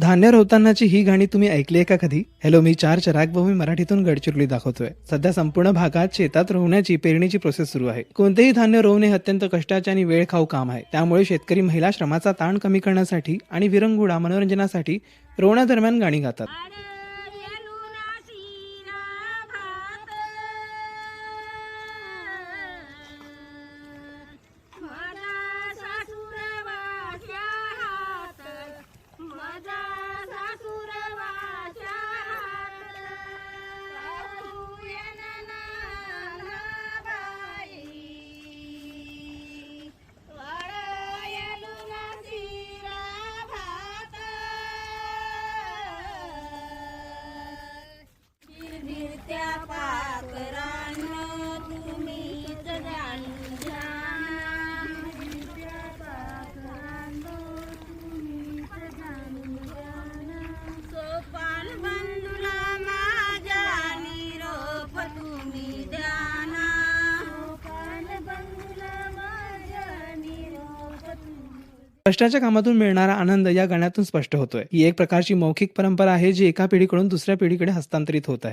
धान्य रोवतानाची ही गाणी तुम्ही ऐकली आहे का कधी? हॅलो मी चार चराग व मी मराठीतून गडचिरोली दाखवतोय. सध्या संपूर्ण भागात शेतात रोवण्याची पेरणीची प्रोसेस सुरू आहे. कोणतेही धान्य रोवणे अत्यंत कष्टाचे आणि वेळ खाऊ काम आहे. त्यामुळे शेतकरी महिला श्रमाचा ताण कमी करण्यासाठी आणि विरंगुळा मनोरंजनासाठी रोवण्यादरम्यान गाणी गातात. त्या पाखरांनो जाणून घ्या सोपान बंधुला माझ्या निरोप तुम्ही द्याना तुम्ही कष्टाच्या कामातून मिळणारा आनंद या गाण्यातून स्पष्ट होतोय. ही एक प्रकारची मौखिक परंपरा आहे जी एका पिढीकडून दुसऱ्या पिढीकडे हस्तांतरित होत आहे.